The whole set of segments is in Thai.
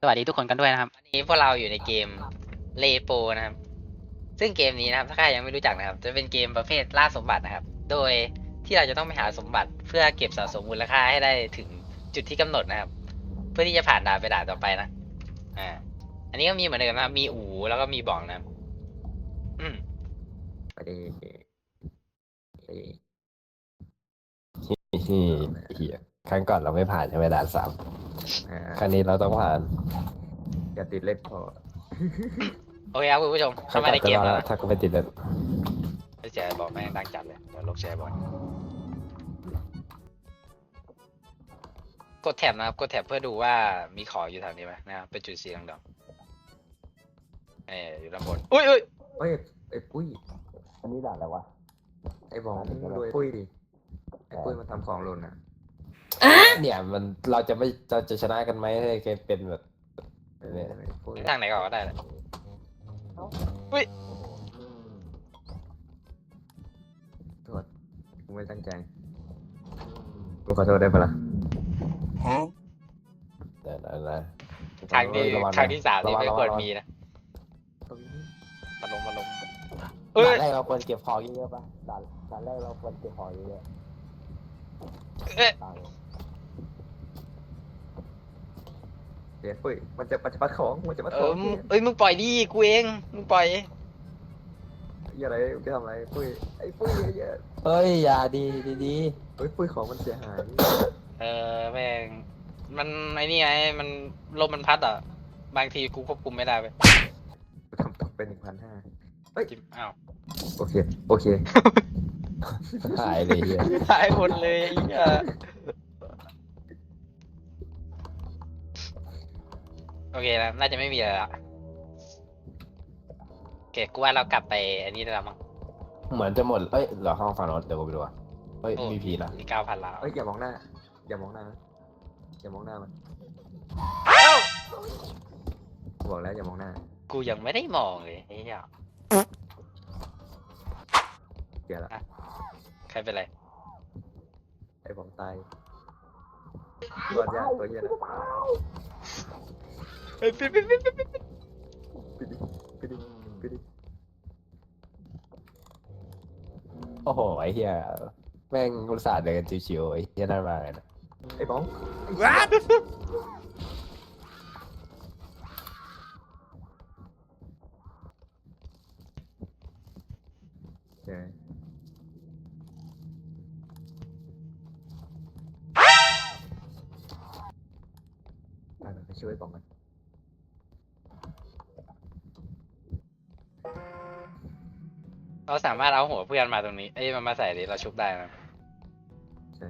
สวัสดีทุกคนกันด้วยนะครับ วันนี้พวกเราอยู่ในเกมเลโปนะครับ ซึ่งเกมนี้นะครับ ถ้าใครยังไม่รู้จักนะครับ จะเป็นเกมประเภทล่าสมบัตินะครับ โดยที่เราจะต้องไปหาสมบัติ เพื่อเก็บสะสมมูลค่าให้ได้ถึงจุดที่กำหนดนะครับ เพื่อที่จะผ่านด่านไปด่านต่อไปนะ อ่า อันนี้ก็มีเหมือนเดิมนะครับ มีอูแล้วก็มีบ่องนะครับ อืมไปดีไปดีเหี้ย ครั้งก่อนเราไม่ผ่านใช่ไหมด่านสามอ่าครั้งนี้เราต้องผ่านอย่าติดเล่นพอโอเคครับคุณผู้ชมครั้เข้างมาในเกมจะรอแล้วดนะถ้าก็ไม่ติดเลยแชร์บอกแม่งดังจัดเลยเดี๋ยวลบแชร์บอกกดแท็บนะครับกดแท็บเพื่อดูว่ามีของอยู่แถวนี้ไหมนะครับเป็นจุดสีดำๆเอออยู่ด้านบนอุ้ยอุ้ยเอ้ยไอ้ปุ้ยอันนี้ด่านอะไรวะไอ้บองมึงดูไอ้ปุ้ยดิไอ้ปุ้ยมันทำของหล่นอะ เนี่ยมันเราจะไม่เราจะชนะกันไหมถ้าเกมเป็นแบบไอ้ปุ้ยทางไหนก่อนก็ได้แหละโทษกูไม่ตั้งใจกูขอโทษได้ปะล่ะเดี๋ยวนะนะทางที่ระวังนะทางที่สามนี่ระวังไม่ระควรวังมีนะตรงนี้มาลงมาลงด่าเอ้ยนแรกเราควรเก็บของเยอะๆป่ะด่านด่านแรกเราควรเก็บของเยอะเอ้ยๆตังค์เดี๋ยวปุ้ยมันจะมันจะปัดของมันจะปัดเอขอองมึงเอ้ยมึงปล่อยดิกูเองมึงปล่อย อย่าอะไรมึงจะทำอะไรปุ้ยไอ้ปุ้ยไอ้เหี้ยเฮ้ยอย่าดีดีดีเฮ้ยปุ้ยของมันเสียหายเออแม่งมันไอ้นี่ไงมันลมมันพัดอะ บางทีกูควบคุมไม่ได้ไปกูทำตกเป็นหนึ่งพันห้าจิมอ้าวโอเคโอเคหายเลยเฮียหายหมดเลยไอ้เหี้ย โอเคนะน่าจะไม่มีอะไรละโอเคกูว่าเรากลับไปอันนี้ได้แล้วมั้งเหมือนจะหมด เอ้ยเหลือห้องฝั่งโน้นเดี๋ยวกูไปดูอะเฮ้ยโอ้มีผีนะมีเก้าพันแล้วเอ้ยอย่ามองหน้า อย่ามองหน้านะอย่ามองหน้ามันเอ้ากูบอกแล้วอย่ามองหน้ากูยังไม่ได้มองเลยไอ้เหี้ยเสียละใครเป็นไรไอ้บองตายรอดยากตัวเหี้ยนะ เฮ้ยปิดปิดปิดปิดปิดปิดดิปิดดิปิดดิโอ้โหไอ้เหี้ยแม่งอุตส่าห์เดินชิวๆไอ้เหี้ยน่ามาเลยนะไอ้บ้อง ว้าเเอาหัวเพื่อนมาตรงนี้ เอ้ยมันมาใส่ดิเราชุบได้นะใช่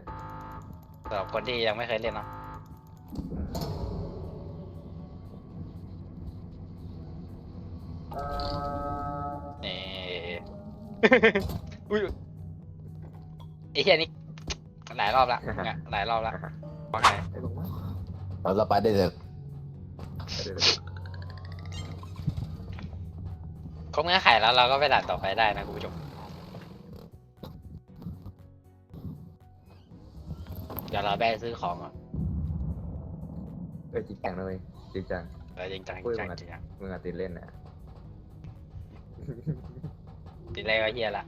สำหรับคนที่ยังไม่เคยเล่นเนาะนี่ อุ้ยไอ้เหี้ยนี่หลายรอบละเนี่ยหลายรอบละว่าไงไอ้บองว่าเราจะไปได้เลยเดี๋ยวครบเงื่อนไขแล้วเราก็ไปด่านต่อไปได้นะคุณผู้ชม เดี๋ยวเราแบซื้อของก่อนเอ้ยจริงจังเลยจริงจัง เออจริงจังจคุริยงจังมาจริงจังมึงอาติดเล่นนะทีแรกก็เฮียละ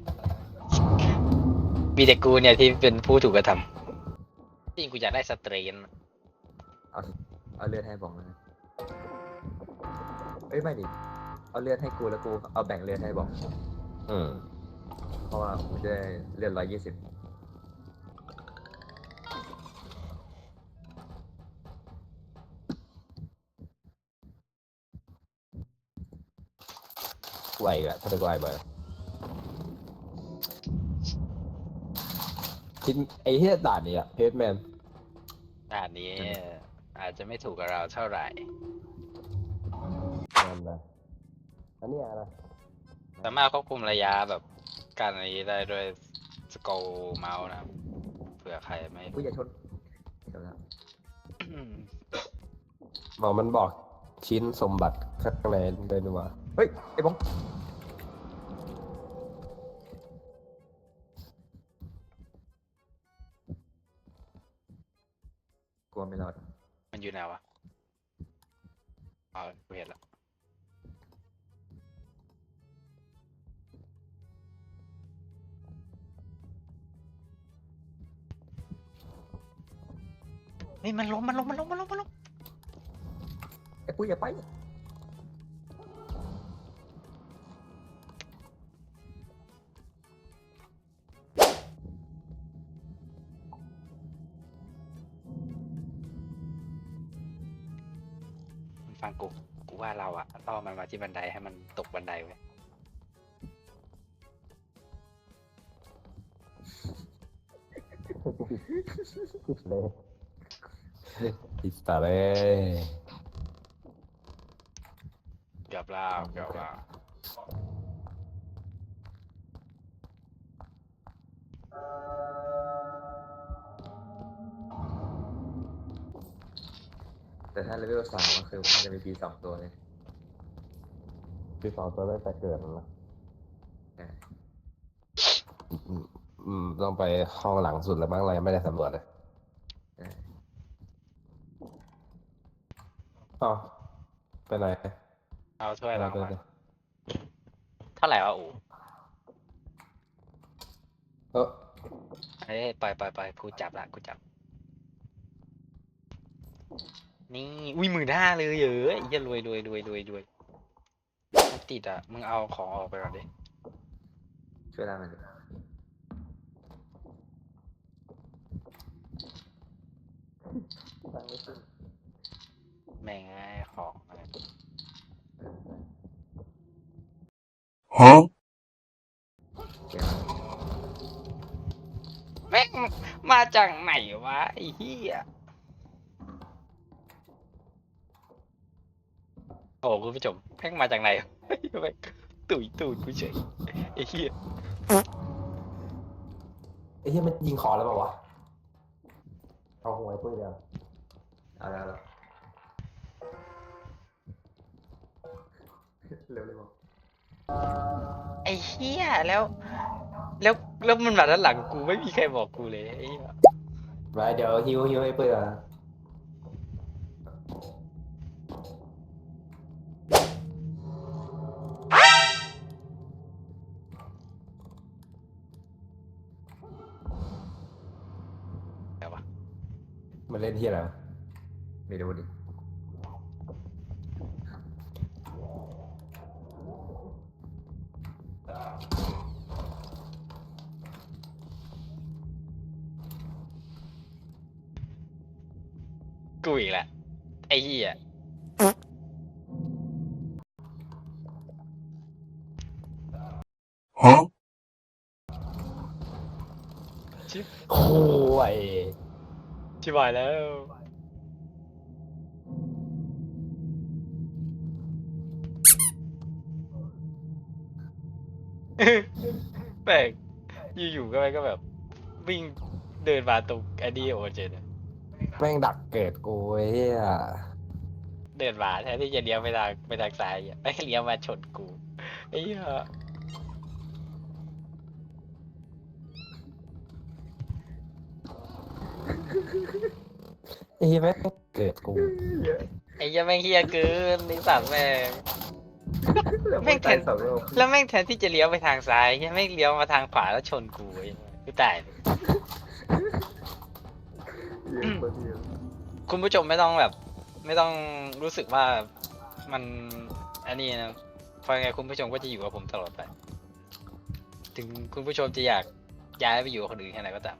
มีแต่กูเนี่ยที่เป็นผู้ถูกกระทำจริงกูอยากได้สเตรนเอาเลือดให้บองนะเอ้ยไม่ดิ เอาเลือดให้กูแล้วกูเอาแบ่งเลือดให้บอง อืมเพราะว่ากูจะได้เลือดร้อยยี่สิบ ไหวอีกอะถ้าจะไหวไปคิดไอ้เฮียด่านนี้อะเพจแมนด่านนี้อาจจะไม่ถูกกับเราเท่าไหร่นั่นนะอันเนี้ยนะสามารถควบคุมระยะแบบการอะไรได้ด้วยสกอลเมาส์นะครับเผื่อใครไม่กูอย่าชนเดี๋ยวนะอืมบอกมันบอกชิ้นสมบัติข้างในด้วยนี่หว่า เฮ้ย ไอ้บองกลัวไม่รอดมันอยู่ไหนวะเอากูเห็นแล้วเฮ้ยมันล้มมันล้มมันล้มมันล้มมันล้มไอ้ปุ้ยอย่าไป ฟังกูกูว่าเราอะล่อมันมาที่บันไดให้มันตกบันไดไว้ยเลยอิสตาเลย เกือบแล้วเกือบแล้ว เลเวลสามก็คือมันจะมีปีสองตัวเลยคือสองตัวได้แต่เกิดนั่นแหละใช่อืมอืมต้องไปห้องหลังสุดแล้วมั้งเรายังไม่ได้สำรวจเลยใช่อ๋อไปไหนเอาถ้วยไปรางไปวัลไปเท่าไหร่วะอู๋เออ เฮ้ยปล่อยปล่อยปล่อยกูจับละกูจับ นี่ อุ้ยหมื่นห้าเลยเหรอไอ้เหี้ยรวยรวยรวยรวยรวยมันติดอะ มึงเอาของออกไปก่อนดิ ช่วยได้มันดิแม่งไอ้ของอะไรเกมแม่งมาจากไหนวะไอ้เหี้ย โอ้คุณผู้ชมแม่งมาจากไหนเฮ้ยแม่งตุยตูดกูเฉยไอ้เหี้ยไอ้ที่มันยิงคอแล้วเปล่าวะเอาหวยปุ้ยเดียวเอาแล้วเอาแล้วเร็วเลยบอกไอ้เหี้ยแล้ว แล้วแล้วมันมาด้านหลังกูไม่มีใครบอกกูเลยไอ้เหี้ยไปเดี๋ยวฮิวฮิวให้ปุ้ยก่อน กูอีกแหละไอ้เหี้ยโอ้ยชิบหายแล้ว แปลกอยู่ๆก็ไปก็แบบ วิ่งเดินมาตรงไอ้นี่โอเจนอะแม่งดักเกิดกูไอ้เหี้ยเดินมาแทนที่จะเลี้ยวไปทางไปทางซ้ายอะไม่งเลี้ยวมาชนกูไอ้เหี้ยไอ้เหี้ยแม่งเกิดกูไอ้เหี้ยแม่งเฮี้ยเกินนิสัตว์แม่ง แล้วแม่ไม่งตายแทน สองรอบแล้วแม่งแทนที่จะเลี้ยวไปทางซ้ายเฮี้ยแม่งเลี้ยวมาทางขวาแล้วชนกูไอ้กูตายเลยเยอะกว่าเดียวคุณผู้ชมไม่ต้องแบบ ไม่ต้องรู้สึกว่ามันอันนี้นะเพราะยังไงคุณผู้ชมก็จะอยู่กับผมตลอดไป ถึงคุณผู้ชมจะอยากย้ายไปอยู่กับคนอื่นแค่ไหนก็ตาม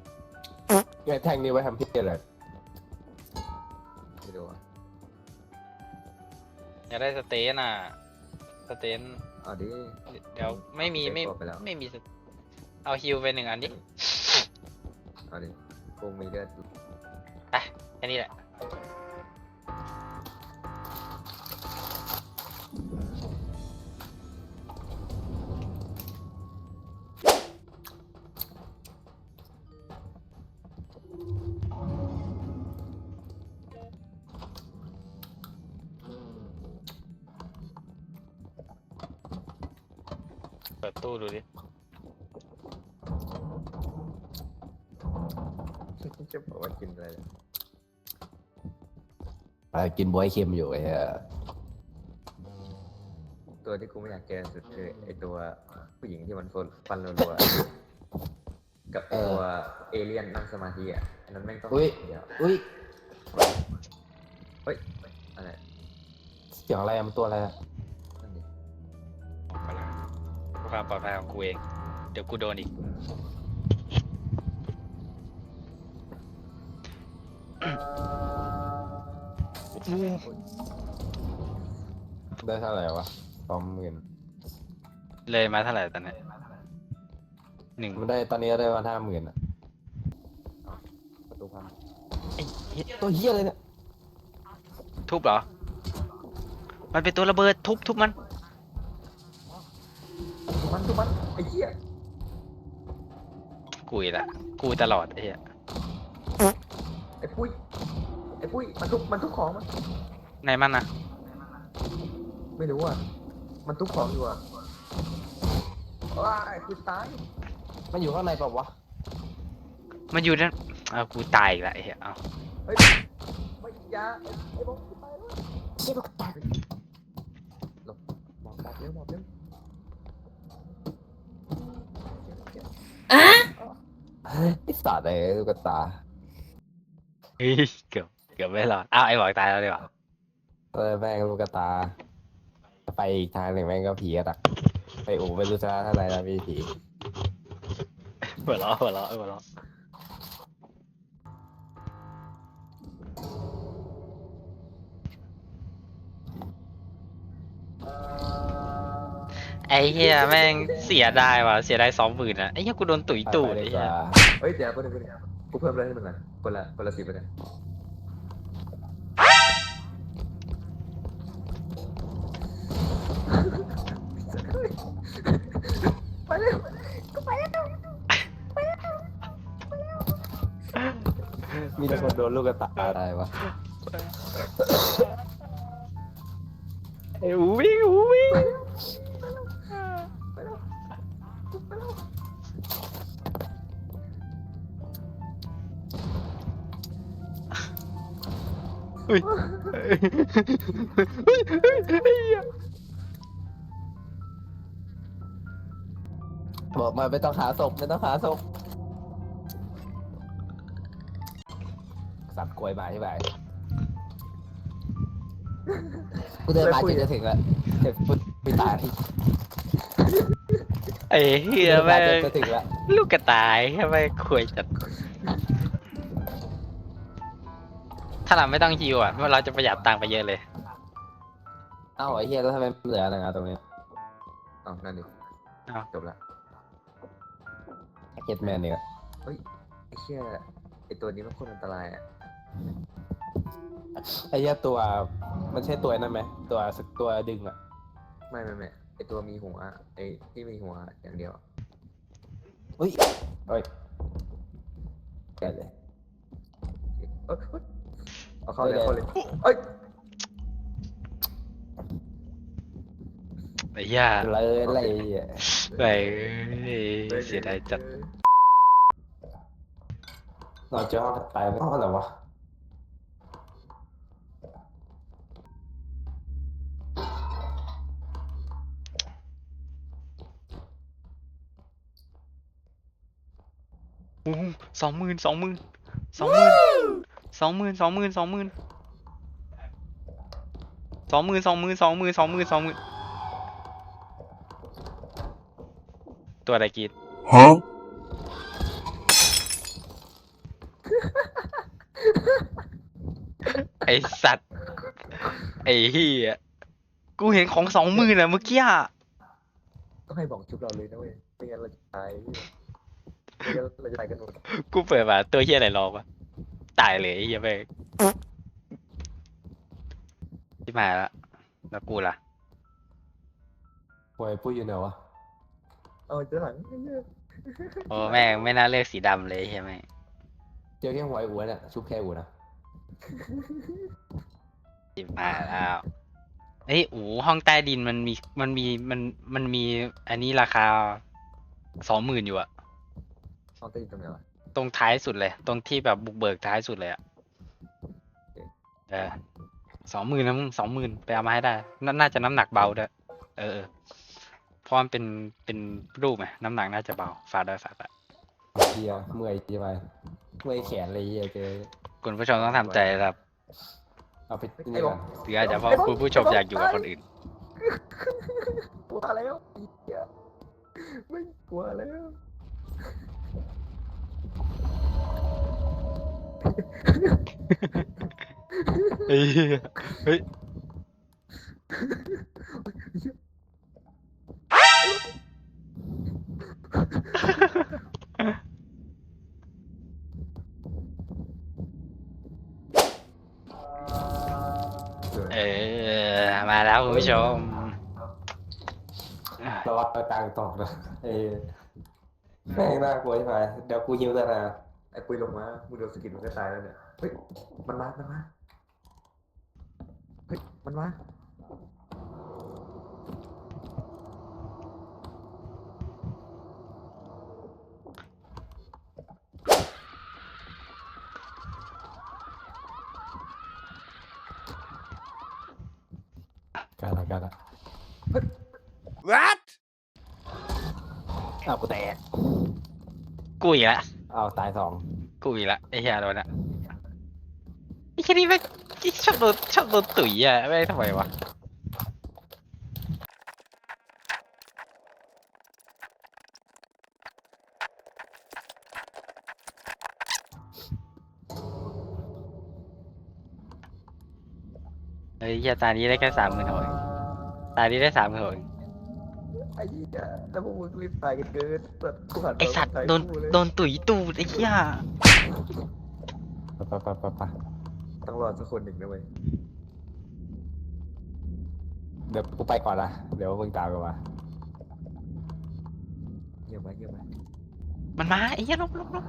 ไอ้แท่งนี้ไว้ทำพี่อะไรไม่รู้อะอยากได้สเตนอะ สเตนเอาดิ เดี๋ยวไม่มีไม่เก็บตัวไปแล้ว ไม่มีสเอาฮิวไปหนึ่งอันดิเอาดิกูมีเลือดอยู่แค่นี้แหละ กินอะไรเนี่ยอะกินบวยเค็มอยู่ไอ้เหี้ยตัวที่กูไม่อยากเจอสุดคือไอตัวผู้หญิงที่มันฟันฟันรัวๆกับไอตัวเอเลี่ยนนั่งสมาธิอะอันนั้นแม่งต้องอุ้ยเดี๋ยวอุ้ยเฮ้ยอะไรเสียงอะไรอะมันตัวอะไรอะนั่นดิเพื่อความปลอดภัยของกูเอง เดี๋ยวกูโดนอีก ได้เท่าไหร่วะสองหมื่นเลยมาเท่าไหร่ตอนนี้หนึ่งมันได้ตอนนี้ได้มาห้าหมื่นอะประตูพังไอ้เหี้ยตัวเฮียเลยเนี่ยทุบเหรอ มันเป็นตัวระเบิดทุบทุบมัน ทุกมันทุกมันไอ้เหี้ยกูอีกละกูตลอดไอ้เหี้ยไอ้ปุ้ย ไอ้ปุ้ยมันทุบมันทุบของมันไหนมันนะไม่รู้อะมันทุบของอยู่อะว้ายกูตายมันอยู่ข้างในเปล่าวะมันอยู่นั่นเอากูตายอีกละไอ้เหี้ยเอาเฮ้ยไม่อยาไอ้บอลกูตายแล้วเชี่ยลูกตาหลบหมอบดักเร็วหมอบเร็วไอ้สัตว์เลยลูกตา เฮ้ยเกือบเกือบไม่รอดอ้าวไอ้บอกตายแล้วดีกว่าเออแม่งลูกตา ไปอีกทางหนึ่งแม่งก็ผีอะดักไปอู่ไม่รู้จะเท่าไหร่นะพี่ผีหัวเราะหัวเราะหัวเราะไอ้เหี้ยแม่งเสียดายว่ะเสียดายสองหมื่นอะไอ้เหี้ยกูโดนตุ๋ยตูดไปไอ้ดีกเหี้ยว่าเฮ้ยเดี๋ยวกูเดี๋ยวกูเดี๋ยวกูเพิ่มเลยให้มึงก่อนคนละคนละสิบไปเลย นลูกกระตาตายวะเอ้อูวิ่งวิ่งอุ้ยอุ้ยอุ้ยบอกมาไม่ต้องหาศพไม่ต้องหาศพ สับกลวยมาใช่ไหมกูเดินมาจนจะถึงแล้วเดี๋ยวกูไปตายไอ้เหี้ยเดินแม่มาจนงจะถึงแล้วลูกกระต่ายทำไมคุยจัด ถ้าเราไม่ต้องฮิวอะเราจะประหยัดตังค์ไปเยอะเลย เอ้าไอ้เหี้ยแล้วทำไมเหลืออะไรอะตรงนี้เอ้านั่นดิอ้าว จบละเก็ตแมนเนี่ยไอ้เชี่ยไอ้ตัวนี้มันโคตรอันตรายอะ ไอ้เหี้ยตัว มันใช่ตัวนั่นไหมตัวสักตัวดึงอะ ไม่ไม่ไม่ไอ้ตัวมีหัวไอ้ที่มีหัวอย่างเดียวอุ้ยเฮ้ยแกเลยเอ้ยเอ้ยเอาเข้าเลยเอาเข้าเลยเอ้ยไอ้เหี้ยเลยอะไรไอ้เหี้ยไปเสียดายจัด เราจะตายไม่ต้องอะไรวะ สองหมื่นสองหมื่นสองหมื่นสองหมื่นสองหมื่นสองหมื่นสองหมื่นสองหมื่นสองหมื่นสองหมื่นสองหมื่นตัวอะไรกรีด Huh? ไอสัตว์ ไอเฮียกูเห็นของสองหมื่นอะเมื่อกี้อะต้องให้บอกชุบเราเลยนะเว้ยไม่งั้นเราจะตายไม่งั้น เราจะตายกันหมดกูเปิดมาตัวเฮียอะไรรอวะตายเลยไอ้เฮียไปที่มาแล้วแล้วกูล่ะหวยปุ้ยอยู่ไหนวะเอาเจอหลังไอ้เหี้ยโอ้แม่งไม่น่าเลือกสีดำเลยใช่ไหมเจอแค่หวยอ้วนอะชุบแค่อ้วนนะที่มาแล้วเอ้ยอูห้องใต้ดินมันมีมันมีมันมันมี อันนี้ราคาสองหมื่นอยู่อะ ห้องใต้ดินตรงไหนวะตรงท้ายสุดเลย ตรงที่แบบบุกเบิกท้ายสุดเลยอะเออสองหมื่นนะมึงสองหมื่นไปเอามาให้ได้นาน่าจะน้ำหนักเบาด้วยเออเออเพราะมันเป็นเป็นรูปไงน้ำหนักน่าจะเบาฟาดได้ฟาดได้เฮียเมื่อยใช่ไหมเมื่อยแขนเลยเฮียเจอคุณผู้ชมต้องทำใจครับเอาไปไอ้บอกหรืออาจจะเพราะคุณผู้ชมอยากอยู่กับคนอื่นกลัวแล้วไอ้เหี้ยไม่กลัวแล้ว เฮ้ยเฮ้ยเออมาแล้วคุณผู้ชมระวังเอาตังค์ตกนะเออแม่งน่ากลัวใช่ไหมเดี๋ยวกูหิวซะนะ ไอ้ปุยลงมามึงโดนสกิลมันก็ตายแล้วเนี่ย เฮ้ย มันมา มันมา เฮ้ย มันมากันละกันละ What? อ้าวกูแตกกูอีกละอ้าตายสองกูอีกละไอ้เหี้ยโดนละไอ้แค่นี้แม่งชอบโดนชอบโดนตุ๋ยอะไม่ทำไมวะเฮ้ยเหี้ยตานี้ได้แค่สามหมื่นหกตานี้ได้สามหมื่นหกไอ้เหี้ยแล้วพวกมึงรีบตายกันเกินแบบกูหันไอสัตว์ตายโดนคู่เลยโดนตุ๋ยตูดไอ้เหี้ยไปไปไปไปต้องรอดสักคนหนึ่งนะเว้ยเดี๋ยวกูไปก่อนละเดี๋ยวมึงตามกูมาเยี่ยมไหมเยี่ยมไหมมันมาไอ้เหี้ยลบลบลบ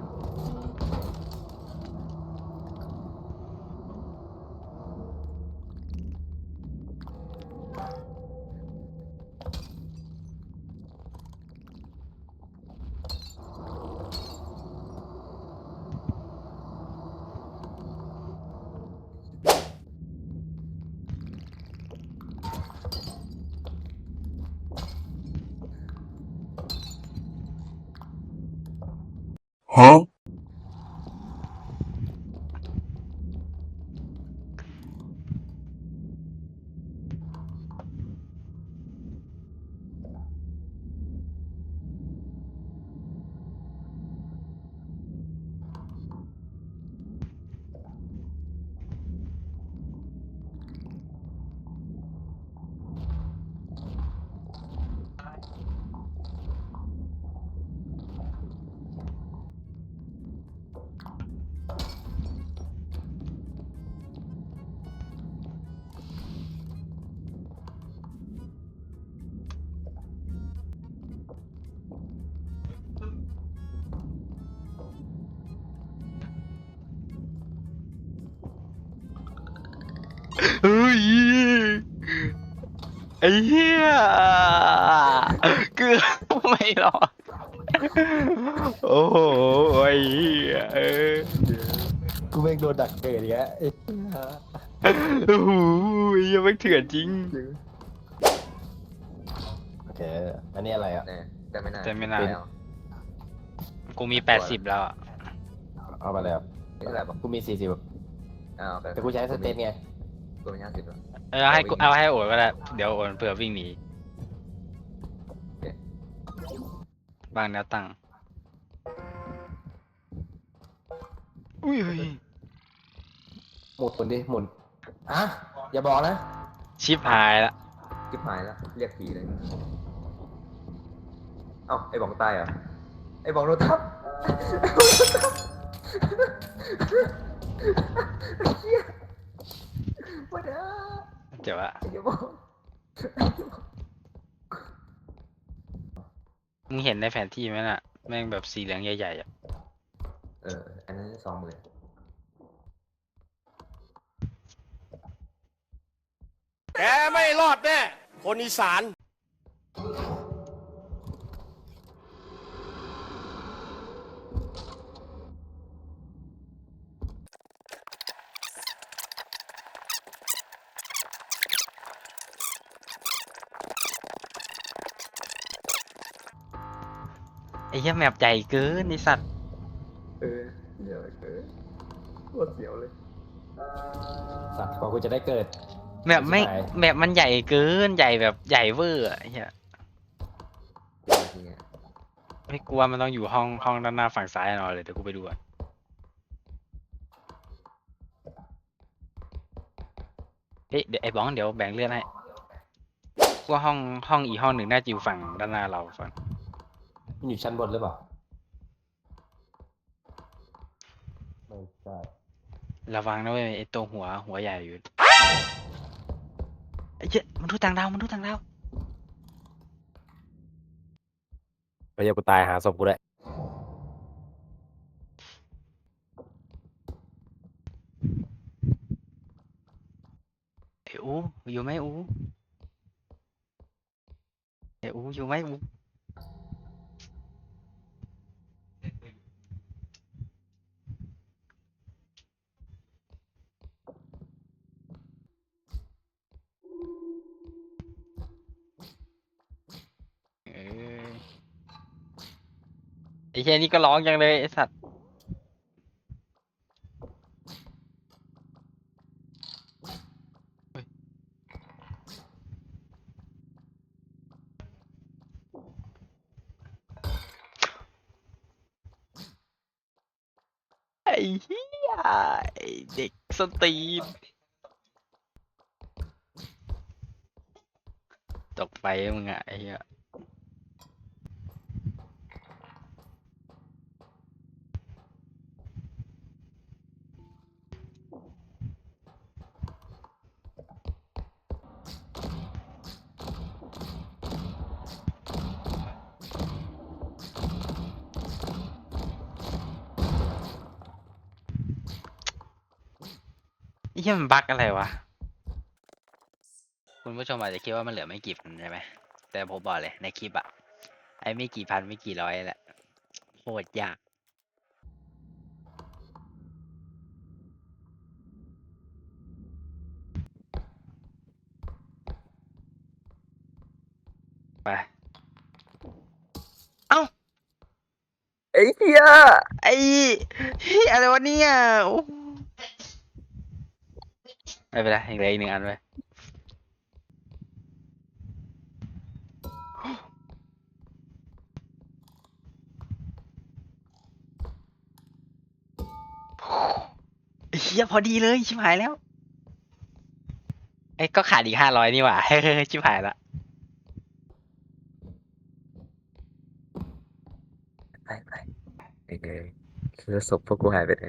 เฮ้ยไอ้เหี้ยเกือบไม่รอดโอ้โหไอ้เหี้ยเออกูแม่งโดนดักเกิดอีกแล้วไอ้เหี้ยโอ้โหไอ้เหี้ยังไม่เถื่อนจริง โอเค อันนี้อะไรอะ แต่ไม่น่าแต่ไม่น่า แล้วกูมีแปดสิบแล้วอะเอามาเลยครับไม่เท่าไร่บอกกูมีสี่สิบอ้าวแต่กูใช้สเตนไง กูมีห้าสิบแล้วเออให้กูเอาให้โอดก็ได้เดี๋ยวโอนเผื่อวิ่งหนีบางแนวตั้งอุ้ยเฮ้ยหมุนหมุนดิหมุนอะอย่าบอกนะ ชิปหายละจิบหายแล้วเรียกผีเลยเอ้าไอ้บองตายเหรอไอ้บองโดนทับไอ้บองโดนทับไอ้เหี้ยมาเด้อ เจ๋วอะไอ้เหี้ยบองมึงเห็นในแผนที่ไหมน่ะ แม่งแบบสีเหลืองใหญ่ๆอะ เออ อันนั้นสองหมื่นแกไม่รอดแน่ คนอีสาน เหี้ยแมปใหญ่เกินไอสัตว์เออเดี๋ยวเออปวดเสียวเลยสัตว์กว่ากูจะได้เกิด แมปไม่ใช่แมปมันใหญ่เกินใหญ่แบบใหญ่เวอร์อะไอ้เหี้ยจริงจริงอะไม่กลัวมันต้องอยู่ห้องห้องด้านหน้าฝั่งซ้ายแน่นอนเลยเดี๋ยวกูไปดูก่อนเฮ้ยเดี๋ยวไอ้บ้องเดี๋ยวแบ่งเลื่อนให้กูว่าห้องห้องอีกห้องหนึ่งน่าจะอยู่ฝั่งด้านหน้าเราฝั่ง มันอยู่ชั้นบนหรือเปล่าไม่ใช่ระวังนะเว้ยไอ้ตัวหัวหัวใหญ่อยู่ไอ้เหี้ยมันดูต่างดาวมันดูต่างดาวไปเดี๋ยวกูตายหาศพกูด้วยไอ้อูอยู่ไหมอูไอ้อูอยู่ไหมอู เหี้ยนี่ก็ร้องจังเลยไอ้สัตว์ ไอ้เหี้ยไอ้เด็กสตรีนตกไปมึงอะไอ้เหี้ย ยมันบั๊กอะไรวะ คุณผู้ชมอาจจะคิดว่ามันเหลือไม่กี่พันใช่ไหม แต่ผมบอกเลยในคลิปอะไอ้ไม่กี่พันไม่กี่ร้อยแหละโคตรยากไป เอ้า ไอ้เหี้ยไอ้เหี้ยอะไรวะเนี่ยโอ้ ไม่เป็นไรอีกเหลยอีกหนึ่งอันไปไอ้เฮียพอดีเลยชิบหายแล้วไอ้ยก็ขาดอีกห้าร้อยนี่หว่า เฮ้ยชิบหายละไปไปเออแล้วศพพวกกูหายไปไหน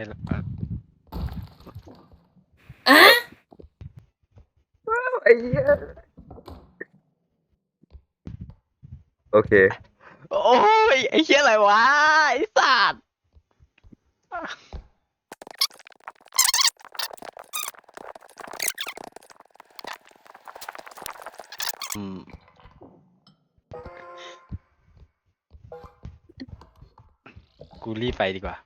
เฮ้ยไอ้เหี้ยโอเค โอ้ยไอ้เฮียอะไรวะไอ้สัตว์อืมกูรีบไปดีกว่า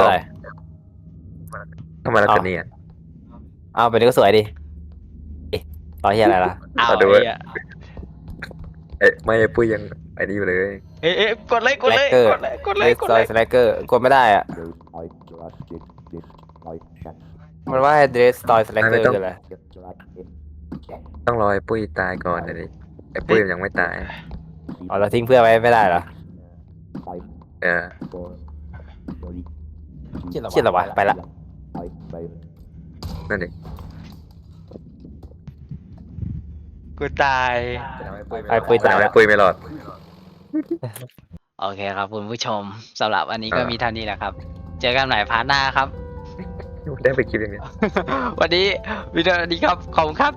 อ้บอกไอ้บอกอะไรทำไมเราจะเนียนอ้าวไปนี่ก็สวยดิเอ๊ะรอเฮียอะไรล่ะเอาเอาดูไอ้เว้ยเหี้ยเอ้ยไม่ไอ้ปุ้ยยังไอ้นี่อยู่เลย เอ้ยเอ้ยกดเลยกดเลย Slacker กดเลยกดเลเลยกดซเลอยยสไลเกอร์กดไม่ได้อะ มันว่าเดรสตอยสไลเกอร์คืออะไรต้องรอไอ้ปุ้ยตายก่อนเลยไอ้ปุ้ยมันยังไม่ตาย อ๋อเราทิ้งเพื่อนไว้ไม่ได้เหรอ เออ เชื่อเหรอวะไปละนั่นเองกูตายไอ้ปุ้ยตายไอ้ปุ้ยไม่รอด โอเคครับคุณผู้ชมสำหรับวันนี้ก็อ่ามีมีเท่านี้แหละครับ เจอกันใหม่พาร์ทหน้าครับได้ไปคลิปอย่างเนี้ยวันนี้วิดีโอนี้ครับขอบคุณครับ